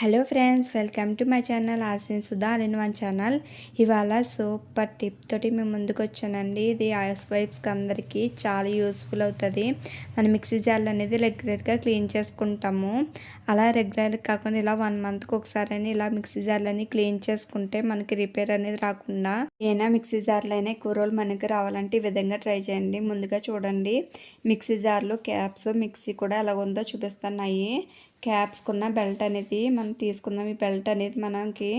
Hello friends welcome to my channel Asin Sudha all in one channel. ఇవాళ super tip తోటి మేము ముందుకు వచ్చానండి ఇది ఐస్ వైప్స్కి అందరికీ చాలా యూస్ఫుల్ అవుతుంది. మన మిక్సీ జార్లు అనేది రెగ్యులర్గా క్లీన్ చేసుకుంటాము. అలా రెగ్యులర్ కాకుండా ఇలా వన్ మంత్కి ఒకసారి అని ఇలా మిక్సీ జార్లని క్లీన్ చేసుకుంటే మనకి రిపేర్ అనేది రాకుండా ఏనా మిక్సీ జార్లు అయినా ఎక్కువ రోజులు మనకి రావాలంటే ఈ విధంగా ట్రై చేయండి. ముందుగా చూడండి. మిక్సీ జార్లు క్యాప్స్ మిక్సీ కూడా ఎలా ఉందో చూపిస్తున్నాయి. క్యాప్స్కున్న బెల్ట్ అనేది మనం తీసుకుందాం. ఈ బెల్ట్ అనేది మనకి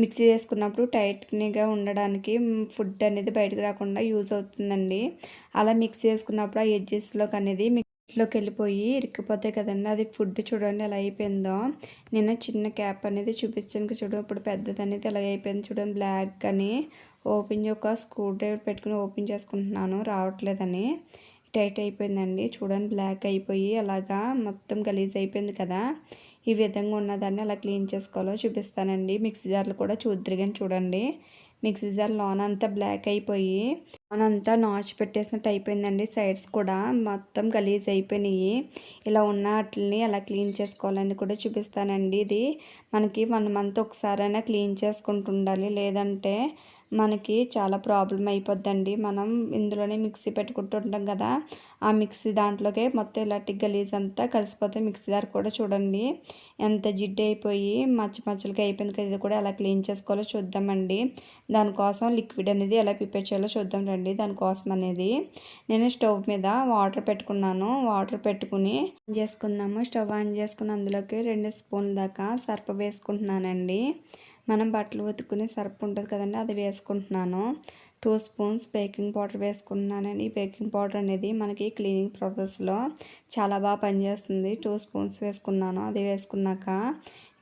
మిక్సీ చేసుకున్నప్పుడు టైట్గా ఉండడానికి ఫుడ్ అనేది బయటకు రాకుండా యూజ్ అవుతుందండి. అలా మిక్సీ చేసుకున్నప్పుడు ఆ ఎడ్జెస్లోకి అనేది మిక్సీలోకి వెళ్ళిపోయి ఇరికిపోతాయి కదండి. అది ఫుడ్ చూడండి ఎలా అయిపోయిందో. నేను చిన్న క్యాప్ అనేది చూపించాను చూడండి ఇప్పుడు పెద్దది అనేది ఎలా అయిపోయింది చూడండి. బ్లాక్ అని ఓపెన్ ఒక స్క్రూ డ్రైవర్ పెట్టుకుని ఓపెన్ చేసుకుంటున్నాను. రావట్లేదని. టైట్ అయిపోయిందండి. చూడండి బ్లాక్ అయిపోయి అలాగా మొత్తం గలీజ్ అయిపోయింది కదా. ఈ విధంగా ఉన్నదాన్ని అలా క్లీన్ చేసుకోవాలో చూపిస్తానండి. మిక్సీ జార్లు కూడా చూద్దరిగాని చూడండి. మిక్సీ జార్ లోన్ అంతా బ్లాక్ అయిపోయి లోన్ అంతా నాచు పెట్టేసినట్టు అయిపోయిందండి సైడ్స్ కూడా. మొత్తం గలీజ్ అయిపోయినాయి. ఇలా ఉన్న వాటిని అలా క్లీన్ చేసుకోవాలని కూడా చూపిస్తానండి. ఇది మనకి వన్ మంత్ ఒకసారైనా క్లీన్ చేసుకుంటుండాలి. లేదంటే మనకి చాలా ప్రాబ్లం అయిపోద్దండి. మనం ఇందులోనే మిక్సీ పెట్టుకుంటుంటాం కదా. ఆ మిక్సీ దాంట్లోకే మొత్తం ఇలాంటి గలీజ్ అంతా కలిసిపోతే మిక్సీ దారి కూడా చూడండి. ఎంత జిడ్డు అయిపోయి మచ్చ మచ్చలకి అయిపోయింది కదా. ఇది కూడా ఎలా క్లీన్ చేసుకోవాలో చూద్దామండి. దానికోసం లిక్విడ్ అనేది ఎలా ప్రిపేర్ చేయాలో చూద్దాం రండి దానికోసం అనేది. నేను స్టవ్ మీద వాటర్ పెట్టుకున్నాను. వాటర్ పెట్టుకుని చేసుకుందాము. స్టవ్ ఆన్ చేసుకుని అందులోకి రెండు స్పూన్ల దాకా సర్ప వేసుకుంటున్నానండి. మనం బట్టలు ఉతుక్కునే సర్ఫ్ ఉంటుంది కదండి అది వేసుకుంటున్నాను. టూ స్పూన్స్ బేకింగ్ పౌడర్ వేసుకుంటున్నానండి. ఈ బేకింగ్ పౌడర్ అనేది మనకి క్లీనింగ్ ప్రాసెస్లో చాలా బాగా పనిచేస్తుంది. టూ స్పూన్స్ వేసుకున్నాను అది వేసుకున్నాక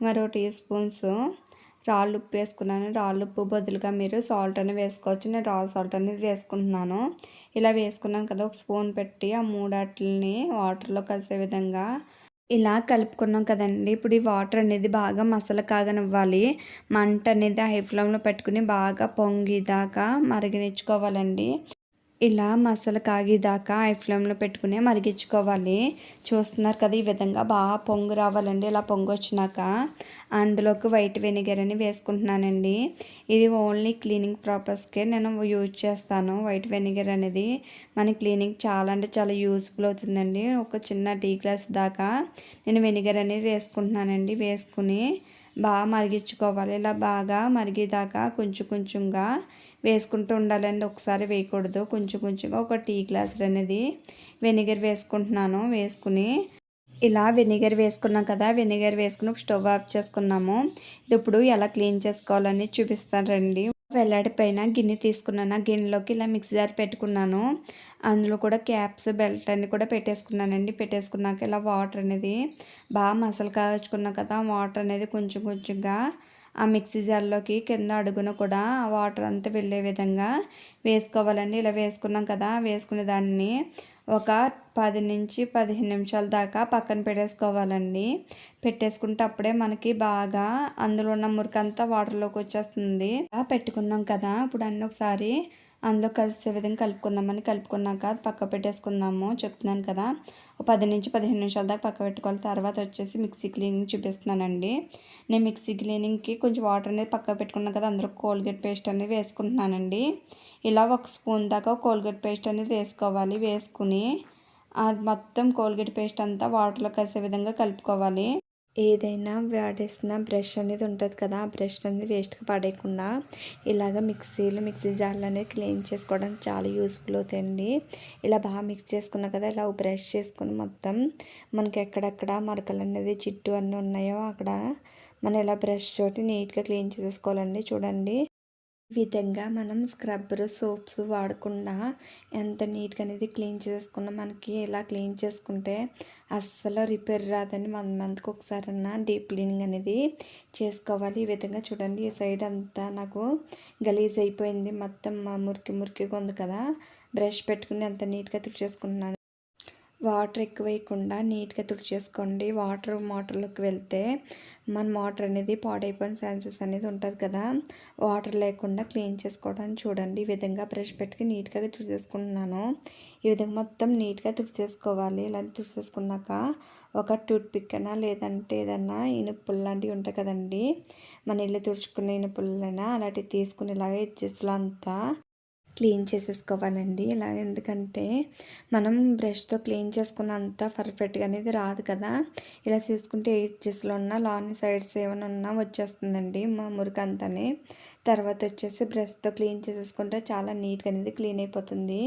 మరో టీ స్పూన్స్ రాళ్ళు ఉప్పు వేసుకున్నాను. రాళ్ళు ఉప్పు బదులుగా మీరు సాల్ట్ అనేది వేసుకోవచ్చు. నేను రా సాల్ట్ అనేది వేసుకుంటున్నాను. ఇలా వేసుకున్నాను కదా ఒక స్పూన్ పెట్టి ఆ మూడాటిని వాటర్లో కలిసే విధంగా ఇలా కలుపుకున్నాం కదండి. ఇప్పుడు ఈ వాటర్ అనేది బాగా మసాలా కాగనివ్వాలి. మంట అనేది హై ఫ్లేమ్లో పెట్టుకుని బాగా పొంగిదాకా మరిగనిచ్చుకోవాలండి. ఇలా మసాలా కాగేదాకా హై ఫ్లేమ్లో పెట్టుకుని మరిగించుకోవాలి. చూస్తున్నారు కదా ఈ విధంగా బాగా పొంగు రావాలండి. ఇలా పొంగు వచ్చినాక అందులోకి వైట్ వెనిగర్ అని వేసుకుంటున్నానండి. ఇది ఓన్లీ క్లీనింగ్ పర్పస్కే నేను యూజ్ చేస్తాను. వైట్ వెనిగర్ అనేది మన క్లీనింగ్ చాలా అంటే చాలా యూస్ఫుల్ అవుతుందండి. ఒక చిన్న టీ గ్లాస్ దాకా నేను వెనిగర్ అనేది వేసుకుంటున్నానండి. వేసుకుని బాగా మరిగించుకోవాలి. ఇలా బాగా మరిగేదాకా కొంచెం కొంచెంగా వేసుకుంటూ ఉండాలండి. ఒకసారి వేయకూడదు. కొంచెం కొంచెంగా ఒక టీ గ్లాస్ అనేది వెనిగర్ వేసుకుంటున్నాను. వేసుకుని ఇలా వెనిగర్ వేసుకున్నాం కదా వెనిగర్ వేసుకుని స్టవ్ ఆఫ్ చేసుకున్నాము. ఇది ఇప్పుడు ఎలా క్లీన్ చేసుకోవాలని చూపిస్తాను రండి. వెల్లడి పైన గిన్నె తీసుకున్నాను. గిన్నెలోకి ఇలా మిక్సీ జార్ పెట్టుకున్నాను. అందులో కూడా క్యాప్స్ బెల్ట్ అన్నీ కూడా పెట్టేసుకున్నానండి. పెట్టేసుకున్నాక ఇలా వాటర్ అనేది బాగా మసలు కాచుకున్నా కదా వాటర్ అనేది కొంచెం కొంచెంగా ఆ మిక్సీ జార్లోకి కింద అడుగున కూడా వాటర్ అంతా వెళ్ళే విధంగా వేసుకోవాలండి. ఇలా వేసుకున్నాం కదా వేసుకునే దాన్ని ఒక పది నుంచి పదిహేను నిమిషాల దాకా పక్కన పెట్టేసుకోవాలండి. పెట్టేసుకుంటే అప్పుడే మనకి బాగా అందులో ఉన్న మురికంతా వాటర్లోకి వచ్చేస్తుంది. పెట్టుకున్నాం కదా ఇప్పుడు అన్నీ ఒకసారి అందులో కలిసే విధంగా కలుపుకుందామని కలుపుకున్నాక పక్క పెట్టేసుకుందాము. చెప్తున్నాను కదా ఒక పది నుంచి పదిహేను నిమిషాల దాకా పక్క పెట్టుకోవాలి. తర్వాత వచ్చేసి మిక్సీ క్లీనింగ్ చూపిస్తున్నానండి. నేను మిక్సీ క్లీనింగ్కి కొంచెం వాటర్ అనేది పక్క పెట్టుకున్నాను కదా అందులో కోల్గేట్ పేస్ట్ అనేది వేసుకుంటున్నానండి. ఇలా ఒక స్పూన్ దాకా కోల్గేట్ పేస్ట్ అనేది వేసుకోవాలి. వేసుకుని అది మొత్తం కోల్గేట్ పేస్ట్ అంతా వాటర్లో కలిసే విధంగా కలుపుకోవాలి. ఏదైనా వాడేసిన బ్రష్ అనేది ఉంటుంది కదా ఆ బ్రష్ అనేది వేస్ట్గా పడేయకుండా ఇలాగ మిక్సీలు మిక్సీ జార్లు అనేది క్లీన్ చేసుకోవడానికి చాలా యూస్ఫుల్ అవుతాయండి ఇలా బాగా మిక్స్ చేసుకున్నా కదా ఇలా బ్రష్ చేసుకుని మొత్తం మనకి ఎక్కడెక్కడ మరకలు అనేది చిట్టు అన్నీ ఉన్నాయో అక్కడ మనం ఇలా బ్రష్ తోటి నీట్గా క్లీన్ చేసుకోవాలండి చూడండి. విధంగా మనం స్క్రబ్బర్ సోప్స్ వాడకుండా ఎంత నీట్గా అనేది క్లీన్ చేసుకున్నా మనకి ఇలా క్లీన్ చేసుకుంటే అస్సలు రిపేర్ రాదని వన్ మంత్కి ఒకసారన్నా డీప్ క్లీనింగ్ అనేది చేసుకోవాలి. ఈ విధంగా చూడండి ఈ సైడ్ అంతా నాకు గలీజ్ అయిపోయింది మొత్తం మురికి మురికిగా ఉంది కదా. బ్రష్ పెట్టుకుని ఎంత నీట్గా చేసుకుంటున్నాను వాటర్ ఎక్కువ వేయకుండా నీట్గా తుడిచేసుకోండి. వాటర్ మోటార్లోకి వెళ్తే మన మోటార్ అనేది పాడైపోయిన ఛాన్సెస్ అనేది ఉంటుంది కదా. వాటర్ లేకుండా క్లీన్ చేసుకోవడానికి చూడండి. ఈ విధంగా బ్రష్ పెట్టి నీట్గా తుడిచేసుకుంటున్నాను. ఈ విధంగా మొత్తం నీట్గా తుడిచేసుకోవాలి. ఇలా తుడిచేసుకున్నాక ఒక టూత్ పిక్ అయినా లేదంటే ఏదన్నా ఇనుపుల్ లాంటివి ఉంటాయి కదండి. మన ఇల్లు తుడుచుకునే ఇనుపుల్లైనా అలాంటివి తీసుకుని ఇలాగే ఇచ్చేస్లో అంతా క్లీన్ చేసేసుకోవాలండి. ఇలా ఎందుకంటే మనం బ్రష్తో క్లీన్ చేసుకున్నంత పర్ఫెక్ట్గా అనేది రాదు కదా. ఇలా చూసుకుంటే ఎయిడ్జెస్లో ఉన్న లాన్ సైడ్స్ ఏమైనా ఉన్నా వచ్చేస్తుందండి మా మురికంతానే. తర్వాత వచ్చేసి బ్రష్తో క్లీన్ చేసేసుకుంటే చాలా నీట్గా అనేది క్లీన్ అయిపోతుంది.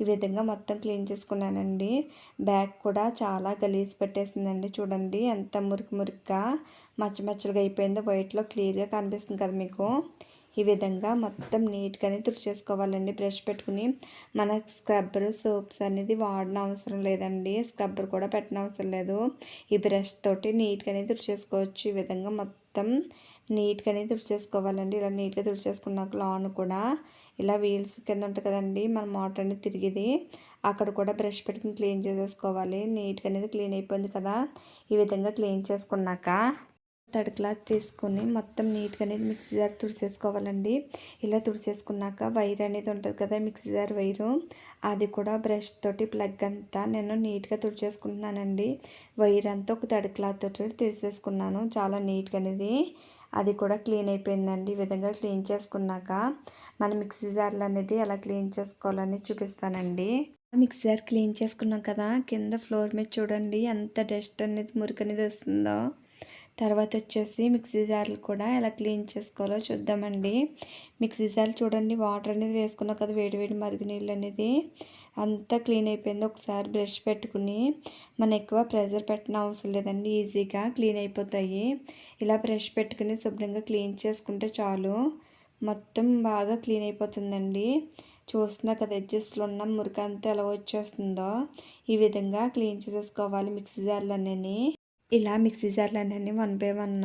ఈ విధంగా మొత్తం క్లీన్ చేసుకున్నానండి. బ్యాగ్ కూడా చాలా గలీజ్ పెట్టేసిందండి. చూడండి ఎంత మురికి మురికిగా మచ్చ మచ్చలుగా అయిపోయిందో వైట్లో క్లియర్గా కనిపిస్తుంది కదా మీకు. ఈ విధంగా మొత్తం నీట్గానే తుడిచేసుకోవాలండి బ్రష్ పెట్టుకుని మన స్క్రబ్బర్ సోప్స్ అనేది వాడిన అవసరం లేదండి. స్క్రబ్బర్ కూడా పెట్టిన అవసరం లేదు. ఈ బ్రష్ తోటి నీట్గానే తుడిచేసుకోవచ్చు ఈ విధంగా మొత్తం నీట్గానే తుడిచేసుకోవాలండి ఇలా నీట్గా తుడిచేసుకున్నాక లాన్ కూడా ఇలా వీల్స్ కింద ఉంటుంది కదండి. మన మోటార్ అనేది తిరిగిది. అక్కడ కూడా బ్రష్ పెట్టుకుని క్లీన్ చేసేసుకోవాలి. నీట్గా అనేది క్లీన్ అయిపోయింది కదా. ఈ విధంగా క్లీన్ చేసుకున్నాక తడి క్లాత్ తీసుకొని మొత్తం నీట్గా అనేది మిక్సీ జార్ తుడిచేసుకోవాలండి ఇలా తుడిచేసుకున్నాక వైర్ అనేది ఉంటుంది కదా మిక్సీ జార్ వైరు. అది కూడా బ్రష్ తోటి ప్లగ్ అంతా నేను నీట్గా తుడిచేసుకుంటున్నానండి. వైర్ అంతా ఒక తడి క్లాత్ తోటి తీసేసుకున్నాను చాలా నీట్గా అనేది అది కూడా క్లీన్ అయిపోయిందండి. ఈ విధంగా క్లీన్ చేసుకున్నాక మన మిక్సీ జార్లు అనేది ఎలా క్లీన్ చేసుకోవాలని చూపిస్తానండి. మిక్సీ జార్ క్లీన్ చేసుకున్నాం కదా కింద ఫ్లోర్ మీద చూడండి ఎంత డస్ట్ అనేది మురికి అనేది వస్తుందో. తర్వాత వచ్చేసి మిక్సీ జార్లు కూడా ఎలా క్లీన్ చేసుకోవాలో చూద్దామండి. మిక్సీ జార్లు చూడండి వాటర్ అనేది వేసుకున్నాం కదా వేడివేడి మరుగునీళ్ళు మరుగు నీళ్ళు అనేది. అంతా క్లీన్ అయిపోయింది. ఒకసారి బ్రష్ పెట్టుకుని మనం ఎక్కువ ప్రెజర్ పెట్టిన అవసరం లేదండి. ఈజీగా క్లీన్ అయిపోతాయి. ఇలా బ్రష్ పెట్టుకుని శుభ్రంగా క్లీన్ చేసుకుంటే చాలు. మొత్తం బాగా క్లీన్ అయిపోతుందండి. చూస్తున్నా కదా ఎడ్జస్ట్లో ఉన్న మురికి అంతా ఎలా వచ్చేస్తుందో. ఈ విధంగా క్లీన్ చేసేసుకోవాలి మిక్సీ జార్లు అన్నీ ఇలా మిక్సీ జార్లు అనేవి వన్ బై వన్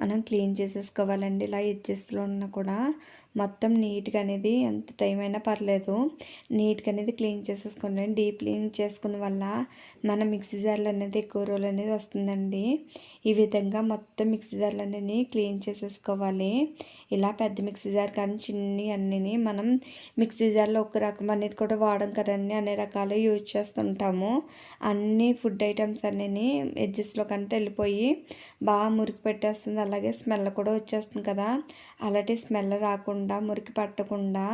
మనం క్లీన్ చేసేసుకోవాలండి. ఇలా ఎడ్జెస్లో ఉన్న కూడా మొత్తం నీట్గా అనేది ఎంత టైం అయినా పర్లేదు. నీట్గా అనేది క్లీన్ చేసేసుకోండి. డీప్ క్లీన్ చేసుకున్న వల్ల మన మిక్సీ జార్లు అనేది ఎక్కువ రోజులు అనేది వస్తుందండి. ఈ విధంగా మొత్తం మిక్సీ జార్లు అన్నీ క్లీన్ చేసేసుకోవాలి. ఇలా పెద్ద మిక్సీ జార్ కానీ చిన్ని అన్నీ మనం మిక్సీ జార్లో ఒక రకం అనేది కూడా వాడడం కదండి. అన్ని రకాలు యూజ్ చేస్తుంటాము. అన్ని ఫుడ్ ఐటమ్స్ అన్నీ ఎడ్జెస్లో కంటే వెళ్ళిపోయి బాగా మురికి పెట్టేస్తుంది. అలాగే స్మెల్ కూడా వచ్చేస్తుంది కదా. అలాంటి స్మెల్ రాకుండా మురికి పట్టకుండా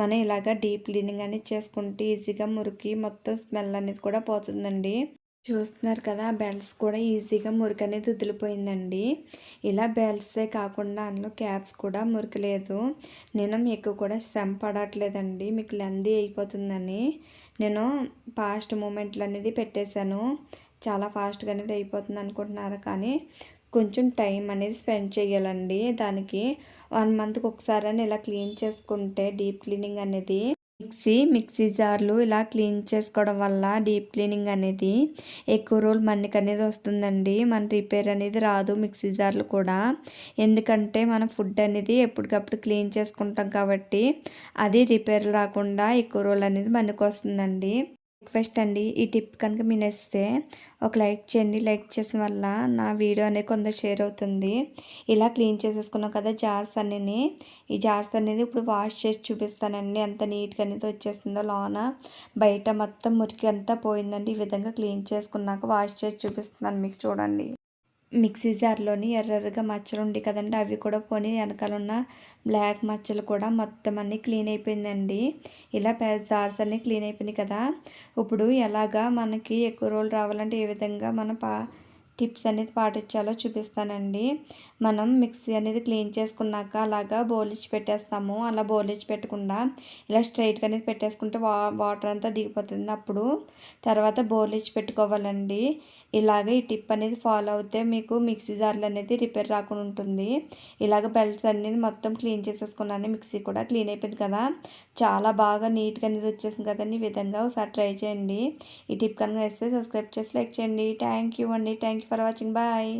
మనం ఇలాగ డీప్ క్లీనింగ్ అనేది చేసుకుంటే ఈజీగా మురికి మొత్తం స్మెల్ అనేది కూడా పోతుందండి. చూస్తున్నారు కదా బెల్ట్స్ కూడా ఈజీగా మురికి అనేది వదిలిపోయిందండి. ఇలా బెల్ట్సే కాకుండా అందులో క్యాప్స్ కూడా మురికలేదు. నేను మీకు కూడా శ్రమ పడట్లేదండి. మీకు లెందీ అయిపోతుందని నేను ఫాస్ట్ మూమెంట్లు అనేది పెట్టేశాను. చాలా ఫాస్ట్గా అనేది అయిపోతుంది అనుకుంటున్నారు? కానీ కొంచెం టైం అనేది స్పెండ్ చేయాలండి. దానికి వన్ మంత్కి ఒకసారి ఇలా క్లీన్ చేసుకుంటే డీప్ క్లీనింగ్ అనేది మిక్సీ మిక్సీ జార్లు ఇలా క్లీన్ చేసుకోవడం వల్ల డీప్ క్లీనింగ్ అనేది ఎక్కువ రోజులు మనకి అనేది వస్తుందండి. మన రిపేర్ అనేది రాదు మిక్సీ జార్లు కూడా. ఎందుకంటే మన ఫుడ్ అనేది ఎప్పటికప్పుడు క్లీన్ చేసుకుంటాం కాబట్టి అది రిపేర్ రాకుండా ఎక్కువ రోజులు అనేది మనకు వస్తుందండి. రిక్వెస్ట్ అండి. ఈ టిప్ కనుక మీరు ఇస్తే ఒక లైక్ చేయండి. లైక్ చేసిన వల్ల నా వీడియో అనేది కొందరు షేర్ అవుతుంది. ఇలా క్లీన్ చేసేసుకున్నాం కదా జార్స్ అన్నీ ఈ జార్స్ అనేది ఇప్పుడు వాష్ చేసి చూపిస్తానండి. ఎంత నీట్గా అనేది వచ్చేస్తుందో లోన. బయట మొత్తం మురికి అంతా పోయిందండి. ఈ విధంగా క్లీన్ చేసుకున్నాక వాష్ చేసి చూపిస్తున్నాను మీకు చూడండి. మిక్సీ జార్లోని ఎర్రగా మచ్చలు ఉండి కదండి అవి కూడా పోనీ వెనకాల ఉన్న బ్లాక్ మచ్చలు కూడా మొత్తం అన్నీ క్లీన్ అయిపోయిందండి. ఇలా జార్స్ అన్నీ క్లీన్ అయిపోయినాయి కదా. ఇప్పుడు ఎలాగా మనకి ఎక్కువ రోజులు రావాలంటే ఏ విధంగా మనం పా టిప్స్ అనేది పాటించాలో చూపిస్తానండి. మనం మిక్సీ అనేది క్లీన్ చేసుకున్నాక అలాగా బోలిచ్చి పెట్టేస్తాము. అలా బోలిచ్చి ఇచ్చి పెట్టకుండా ఇలా స్ట్రైట్గా అనేది పెట్టేసుకుంటే వా వాటర్ అంతా దిగిపోతుంది. అప్పుడు తర్వాత బోలిచ్చి ఇచ్చి పెట్టుకోవాలండి. ఇలాగ ఈ టిప్ అనేది ఫాలో అవుతే మీకు మిక్సీ జార్లు అనేది రిపేర్ రాకుండా ఉంటుంది. ఇలాగ బెల్ట్స్ అనేది మొత్తం క్లీన్ చేసేసుకున్నాను మిక్సీ కూడా క్లీన్ అయిపోయింది కదా. చాలా బాగా నీట్గా అనేది వచ్చేసింది కదండి ఈ విధంగా. ఒకసారి ట్రై చేయండి. ఈ టిప్ కనుక వేస్తే సబ్స్క్రైబ్ చేసి లైక్ చేయండి. థ్యాంక్ యూ అండి. Thank you for watching. Bye.